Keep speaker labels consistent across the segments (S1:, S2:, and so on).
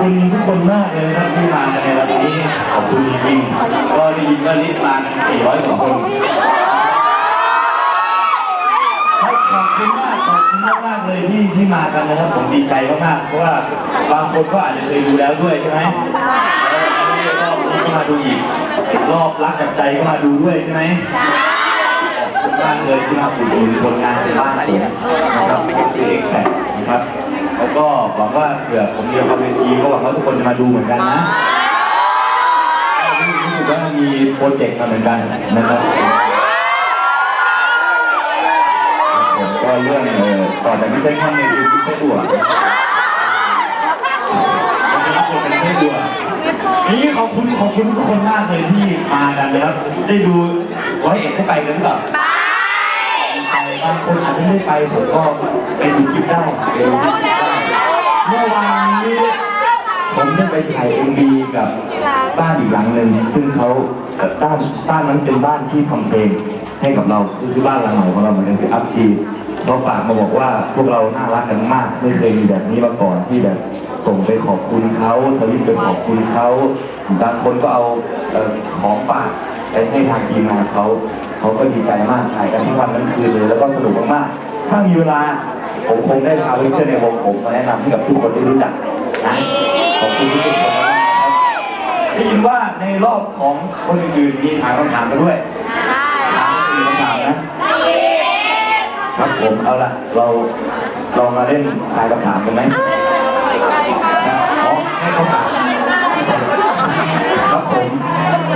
S1: คุณทุกคนมากเลยนะครับที่มากันในวันนี้ขอบคุณจริงๆก็ได้ยินว่าลิสต์มากัน400กว่าคนขอบคุณมากขอบคุณมากมากเลยที่ที่มากันนะครับผมดีใจมากๆเพราะว่าบางคนก็อาจจะเคยดูแล้วด้วยใช่ไหมแล้วรอบก็มาดูอีกรอบรักจากใจก็มาดูด้วยใช่ไหมขอบคุณมากเลยที่มาอุดหนุนผลงานในบ้านผมนะครับเป็นเอกแซนะครับ แล้วก็หวังว่าเผื่อผมจะทำเวทีก็หวังว่าทุกคนจะมาดูเหมือนกันนะรู้สึกว่ามีโปรเจกต์มาเหมือนกันนะครับผมก็เรื่องเออต่อจากไม่ใช่แค่ในคือไม่ใช่ตัวผมจะรับบทเป็นไม่ใช่ตัวนี่ขอบคุณขอบคุณทุกคนมากเลยที่มากันนะครับได้ดูร้อยเอ็ดได้ไปกันหรือเปล่าไปบางคนอาจจะไม่ได้ไปผมก็ไปดูคลิปได้ไปดูคลิปได้ เมื่อวานนี้ผมได้ไปถ่ายเอ็มบีกับบ้านอีกหลังหนึ่งซึ่งเขาบ้านบ้านนั้นเป็นบ้านที่ทำเพลงให้กับเราคือบ้านหลังใหม่ของเราเหมือนกันคืออัพจีเขาฝากมาบอกว่าพวกเราน่ารักกันมาก ไม่เคยมีแบบนี้มาก่อนที่แบบส่งไปขอบคุณเขาทวิตไปขอบคุณเขาบางคนก็เอาของฝากไปให้ทางทีมงานเขาเขาก็ดีใจมากถ่ายกันทั้งวันทั้งคืนเลยแล้วก็สนุกมากๆถ้ามีเวลา ผมคงได้พาเพื่อนๆในวงผมมาแนะนำให้กับทุกคนได้รู้จักนะขอบคุณทุกคนมากๆครับได้ยินว่าในรอบของคนอื่นๆมีถามคำถามมาด้วยถามมีคำถามนะครับผมเอาละเราเรามาเล่นทายคำถามกันไหมนะอ๋อให้เขาถามครับผม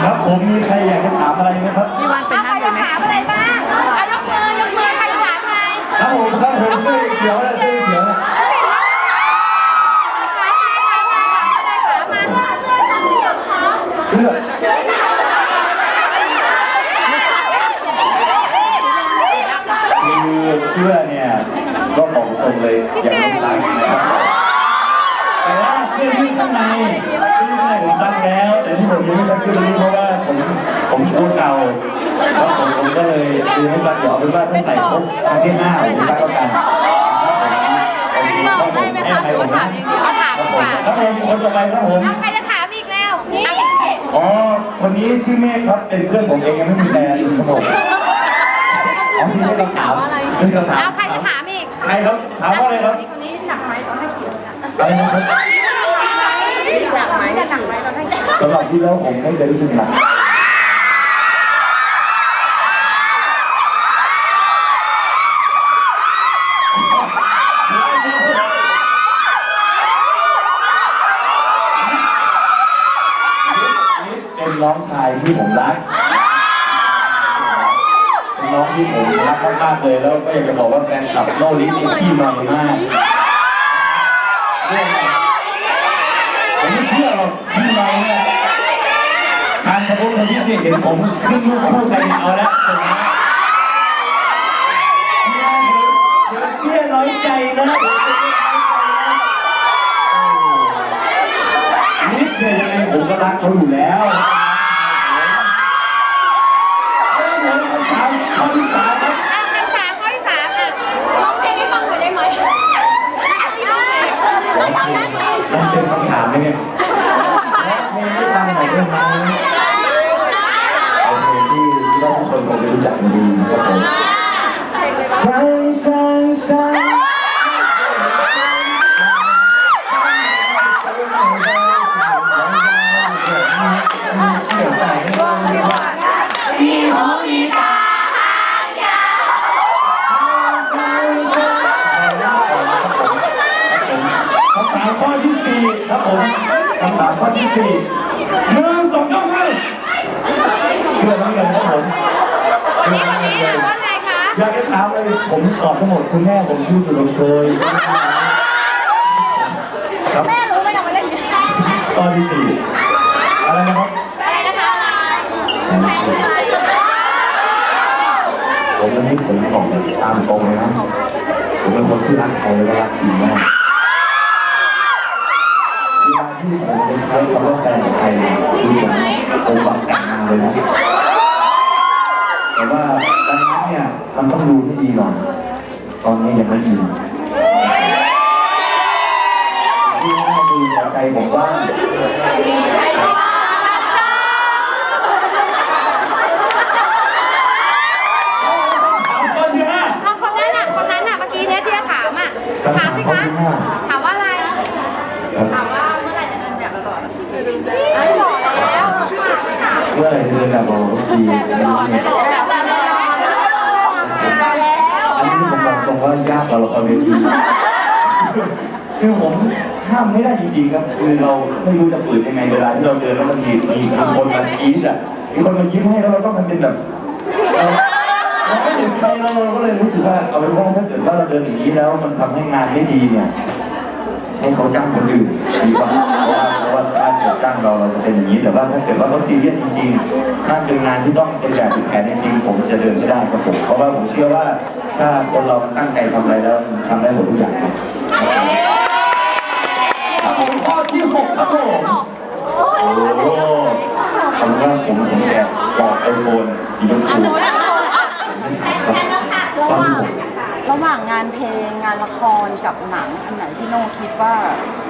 S1: ครับผมมีใครอยากจะถามอะไรไหมครับ
S2: พี่วันเป็น
S3: เอาใค
S2: นั่
S3: รง
S2: เล
S3: จะ
S2: ยไหม
S3: ถามอะไรบ้างเอายกมือยกมือใครจะถามอะไร
S1: ครับผมครับผมเสื้อเขียวนะเสื้อเขียวนะ
S3: ถามมาถามมาถามอะไรถามมาเสื้อเสื้อสีขาว
S1: เสื้อ
S3: เสื้อสีขาว
S1: คือเสื้อเนี่ยก็บอกตร งเลยอย่างน้องซักนะครับแต่ว่าเสื้อที่ข้างในเสื้อที่ข้างในผมซักแล้ว แต่ที่ผมยังไม่ซักเสื้อนี้เพราะว่าผมผมตัวเก่าแล้วผมผมก็เลยยังไม่ซักเดี๋ยวเอาเป็นว่าถ้าใส่ครบครั้งที่ห้าผมซักแล้วกัน
S3: บอกได้ไหมคะหรือว่าถามอย่างเดียวเอาถามดีกว่า
S1: ครับผมคนต่อไปครับผม
S3: เอาใครจะถามอีกแล้วนี่
S1: อ๋อคนนี้ชื่อเมฆครับเป็นเพื่อนผมเองยังไม่มีแฟนครับผมอ๋อมีเรื่องคำถามเรื่องคำถาม
S3: เอาใครจะถามอีก
S1: ใครครับถามว่าอะไรครับ
S3: คนนี้หนักไหมต้องให้เขียว
S1: อะไรนะครับ
S3: หนักไหมหนักไหมต้องให้เขียว
S1: สำหรับที่แล้วผมไม่เคยรู้สึกหนัก น้องที่ผมรักมากๆเลยแล้วก็อยากจะบอกว่าแฟนคลับโลกนี้มีที่ใหม่มากผมไม่เชื่อหรอกที่ม่เนี่ยทางทะลุทวิตเนี่ยเห็นผมขึ้นรูปคู่กันเอาละเดี๋ยวเดี๋ยวเดี๋ยวน้อยใจนะนิดเดียวยังไงผมก็รักเขาอยู่แล้ว คำถามข้อที่สามครับ
S3: อะคำถามข้อที่สามอะร้องเพลงให้ฟังหน่อยได้ไหม
S1: มันเป็นคำถามไหมเนี่ยเพลงที่ฟังหน่อยได้ไหมเอาเพลงที่เราทุก คนคงจะรู้จักกันดีนะครับผม ผมตอบทั้งหมดคุณแม่ผมชื่อสุรเชยครับ
S3: แม่รู้ไหมทำมาเล่น
S1: ข้อที่สี่อะไรนะครับ
S3: อะไรนะคะ
S1: ผมวันนี้ผมบอกตามตรงเลยนะผมเป็นคนที่รักใครแล้วก็รักจริงมากเวลาที่ผมจะใช้คำว่าแฟนกับใครเนี่ยคือผมผมหวังแต่งงานเลยนะแต่ว่าดังนั้นเนี่ยมันต้องดูให้ดีหน่อย ตอนนี้ยังไม่ดีดูให้ดูอย่าใจ ผมว่างถามคนเนี้ย
S3: เอาคนนั้นน่ะ คนนั้นน่ะ เมื่อกี้เนี่ยที่จะถามอะ ถามสิคะ ถามว่าอะไร ถามว่าเมื่อไหร่จะเดินแบบหล่อๆไอ้หล่อแล้ว
S1: เมื่อไหร่จะเดินแบบบอกจี
S3: หล่อแล้วหล่อแล้วหล่อแล้ว
S1: อันนี้ผมบอกตรง ว่ายากกว่าละครเวทีคือผมห้ามไม่ได้จริงๆครับคือเราไม่รู้จะฝืนยังไงเวลาที่เราเดินแล้วมันมีมีคนมากรี๊ดอะมีคนมายิ้มให้แล้วเราต้องทำเป็นแบบเราเราไม่เห็นใครเราเราก็เลยรู้สึกว่าเอาเป็นว่าถ้าเกิดว่าเราเดินอย่างนี้แล้วมันทำให้งานไม่ดีเนี่ยให้เขาจ้างคนอื่นดีกว่าเพราะว่าเพราะว่าถ้าเกิดจ้างเราเราจะเป็นอย่างนี้แต่ว่าถ้าเกิดว่าเขาซีเรียสจริงๆถ้าเป็นงานที่ต้องเป็นแบบเป็นแผนจริงๆผมจะเดินไม่ได้ครับผมเพราะว่าผมเชื่อว่า ถ้าคนเราตั้งใจทำอะไรแล้วทำได้หมดทุกอย่างครับครับผมข้อที่หกครับผมโอ้โหผมว่าผมผมแอบบอกไอโฟนสีชมพูครับข้อที่หก
S2: ระหว่างงานเพลงงานละครกับหนังอันไหนที่โน่คิดว่า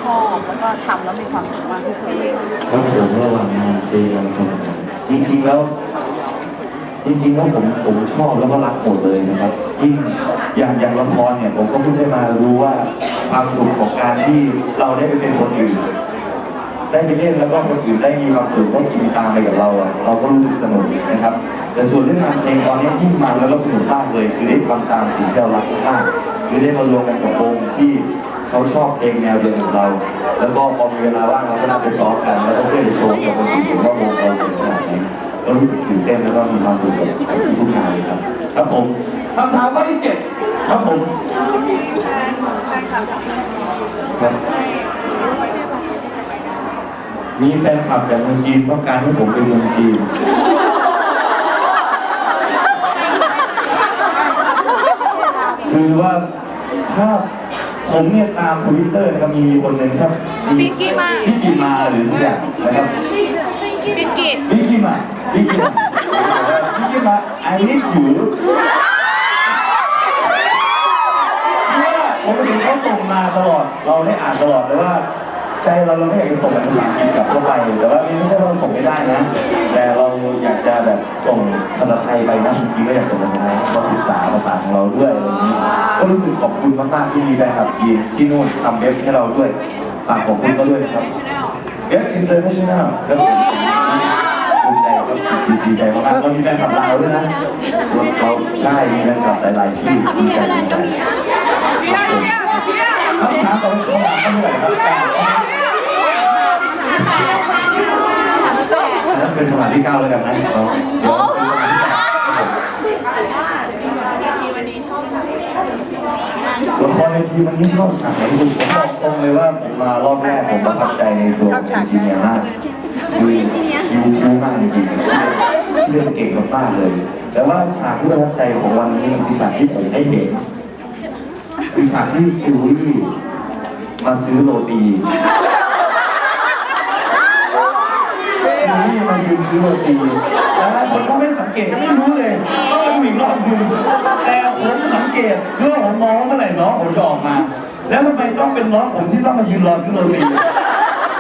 S2: ชอบแล้วก็ทำแล้วมีความสุขมากที่สุด
S1: ครับผมระหว่างงานเพลงจริงๆแล้ว จริงๆแล้วผมผมชอบแล้วก็รักหมดเลยนะครับยิ่งอย่างอย่างละครเนี่ยผมก็เพิ่งได้มารู้ว่าความสุขของการที่เราได้ไปเป็นคนอื่น ได้ไปเล่นแล้วก็คนอื่นได้มีความสุขได้กินตามไปกับเราอะเราก็รู้สึกสนุกนะครับ แต่ส่วนเรื่องงานเพลงตอนนี้ที่มันแล้วก็สนุกมากเลยคือได้ทำตามสิ่งที่เรารักมากคือได้มารวมกันกับวงที่เขาชอบเพลงแนวเดียวกับเรา แล้วก็พอมีเวลาว่างเราก็นั่งไปซ้อมกันแล้วก็เพื่อจะโชว์กับคนอื่นว่ รู้สึกตื่นเต้นแล้วก็มีความสุขกับทุกงานเลยครับ ครับผมคำถามข้อที่เจ็ดครับผมครับมีแฟนคลับจากเมืองจีนต้องการให้ผมไปเมืองจีนคือว่าถ้าผมเนี่ยตามทวิตเตอร์นะครับมีคนหนึ่งครับ
S3: ฟิกกี้มา
S1: ฟิกกี้มาหรือสักอย่างนะครับ
S3: ฟิกกี้
S1: ฟิกิมาฟิกกี้มาฟิกกี้มา I need you ผมเห็นเขาส่งมาตลอด เราได้อ่านตลอดเลยว่า ใจเราเราไม่อยากจะส่งเป็นภาษาอังกฤษกลับเข้าไป แต่ว่านี่ไม่ใช่ว่าเราส่งไม่ได้นะ แต่เราอยากจะแบบส่งภาษาไทยไปนะจริงๆก็อยากส่งภาษาไทยเราศึกษาภาษาของเราด้วยอะไรอย่างนี้ก็รู้สึกขอบคุณมากๆที่มีแฟนคลับจีนที่นู่นทำเว็บให้เราด้วยฝากขอบคุณเขาด้วยนะครับ เว็บอินเตอร์เนชั่นแนลครับภูมิใจครับดีใจมากๆเรามีแฟนคลับลาวด้วยนะเราใช่มีแฟนคลับหลายๆที่ดีใจดีใจคำถามต่อไปคำถามข้อเท่าไหร่ครับแปดนั่นเป็นคำถามที่เก้าแล้วกันนะ เอาเดี๋ยวเป็นคำถามที่แปดละครในทีวันนี้ชอบฉากไหนที่สุดผมบอกตรงเลยว่าผมมารอบแรกผมประทับใจในตัวของอินจิเนียร์มากคือคิวคิวมากจริงๆเรื่องเก่งมากๆเลย แต่ว่าฉากที่ประทับใจของวันนี้มันคือฉากที่ผมได้เห็นคือฉากที่ซิลลี่มาซื้อโรตีซิลลี่มายืนซื้อโรตีแล้วหลายคนก็ไม่สังเกตจะไม่รู้เลยต้องมาดูอีกรอบหนึงแต่ผมสังเกตเพื่อผมมองว่า เมื่อไหร่น้องผมจะออกมา แล้วทำไมต้องเป็นน้องผมที่ต้องมายืนรอซื้อโรตี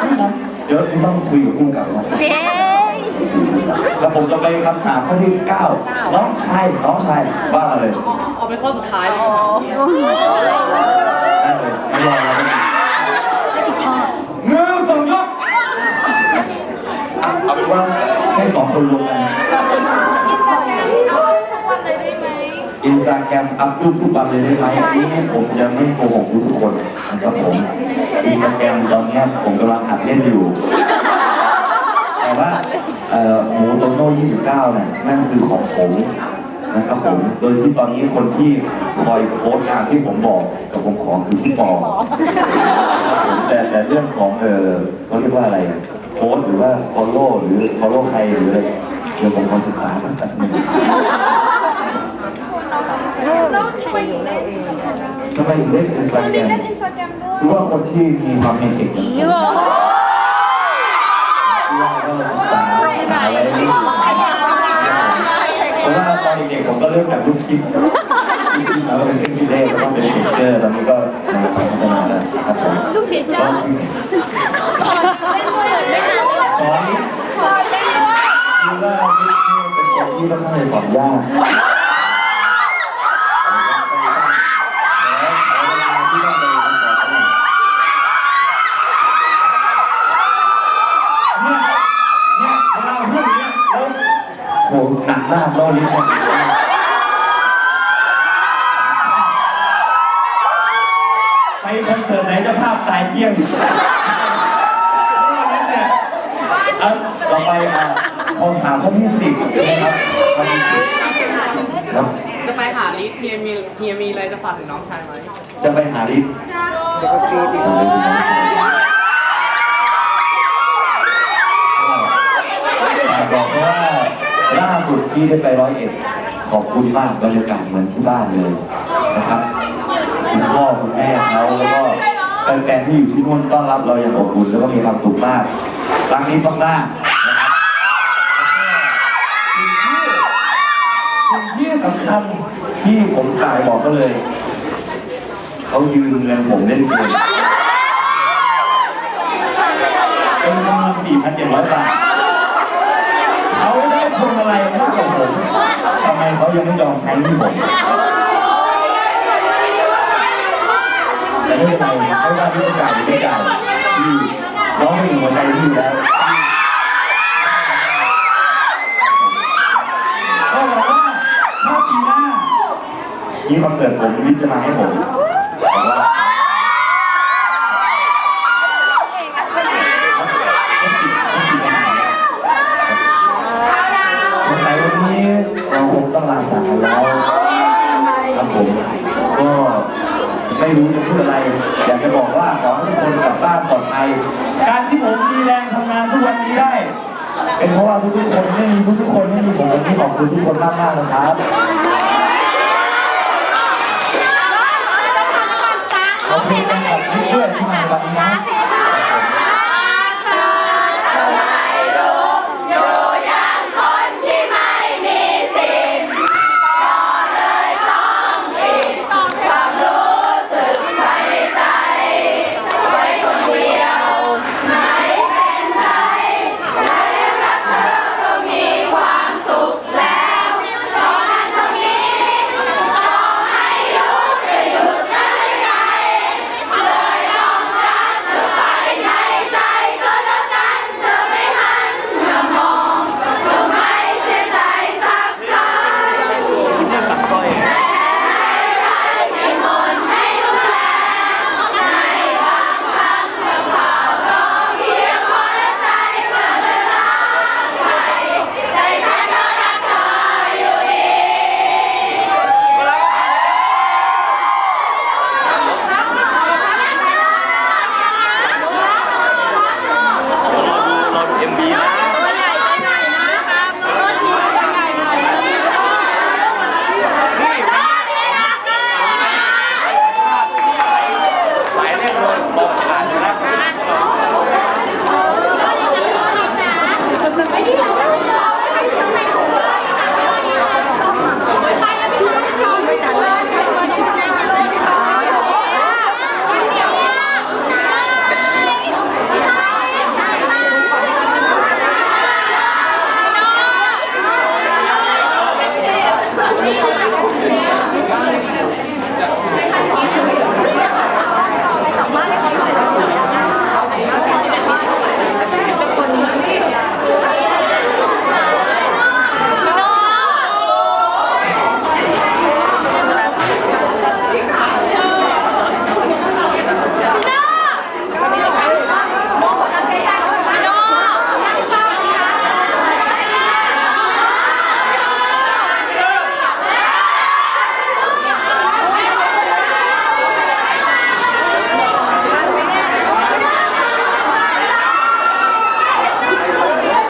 S1: ซึ่งผมเดี๋ยวต้องคุยกับผู้กำกับว่า
S2: เย้
S1: แล้วผมจะไปคำถามข้อที่เก้าน้องชายน้องชายว่ามาเลย
S4: เอาเป็นข้อสุดท้ายเลย
S1: ได้เลยไม่รอแล้วหนึ่งสองยกอะเอาเป็นว่าให้สองคนรวมกัน อินสตาแกรมอัพรูปทุกวันเลยได้ไหมนี่ผมจะไม่โกหกทุกคนนะครับผมอินสตาแกรมตอนนี้ผมกำลังหัดเล่นอยู่ แต่ว่าเอ่อหมูโตโน่29เนี่ยนั่นคือของผมนะครับผม โดยที่ตอนนี้คนที่คอยโพสต์ตามที่ผมบอกกับผมขอคือพี่ปอแต่แต่เรื่องของเออเขาเรียกว่าอะไรโพสหรือว่า follow หรือ follow ใครหรืออะไรเดี๋ยวผมขอศึกษาตั้ง แต่หนึ่งทำไมถึงเล่นอินสตาแกรมคือว่าคนที่มีความเป็นเด็กอย่างที่ว่าก็ศึกษาหาอะไรไม่รู้เพราะว่าตอนเด็กๆผมก็เริ่มจากรูปคลิปรูปคลิปแล้วก็เป็นคลิปเลขแล้วก็เป็นเพจเจอร์ตอนนี้ก็มาพัฒนาแล้วครับผม
S3: ลูกศิษย์เจ้าสอนเป็นคนอื่นไม่ทันเลย
S1: สอน
S3: สอนเป็นด้วย
S1: คือว่าเป็นคนที่ต้องให้สอนยากเนี่ยเนี่ยเวลาพูดอย่างเงี้ยแล้วโหหนักมากล่อลิ้นเนี่ยไปคอนเสิร์ตไหนเจะภาพตายเกลี้ยงล่อลิ้นเนี่ยอะต่อไปอะคำถามข้อที่สิบนะครับข้อที่สิบครับ
S4: จะไปหาลิศเฮียมีเฮียมีอะไรจะฝากถึงน้องชายไหม
S1: จะไปหาลิศบอกว่าล่า สุดที่ได้ไปร้อยเอ็ดขอบคุณมากบรรยากาศเหมือนที่บ้านเลยนะครับคุณพ่อคุณแม่เขาแล้วก็แฟนๆที่อยู่ที่นู่นต้อนรับเราอย่างอบอุ่นแล้วก็มีความสุขมากครั้งนี้ต้องได้นะครับสิ่งที่สำคัญที่ผมกล่าวบอกก็เลย เขายืมเงินผมเล่นเกมเป็นจำนวน4,700 บาทเขาได้พวง มาลัยมากกว่าผมทำไมเขายังไม่ยอมใช้ที่ผมแต่ไม่เป็นไรไม่ว่าที่จะจ่ายหรือไม่จ่ายที่น้องไม่ถึงหัวใจที่อยู่แล้วก็บอกว่าถ้าปีหน้ามีคอนเสิร์ตผมวิทย์จะมาให้ผม สาแล้วครับผมก็ไม่รู้จะพูดอะไร อยากจะบอกว่าขอให้ทุกคนกลับบ้านปลอดภัย การที่ผมมีแรงทำงานทุกวันนี้ได้ เป็นเพราะว่าทุกๆคนไม่มีทุกๆคนไม่มีผมที่ขอบคุณทุกคนมากมากๆนะครับขอบคุณแฟนคลับทุกเพื่อนที่มาวันนี้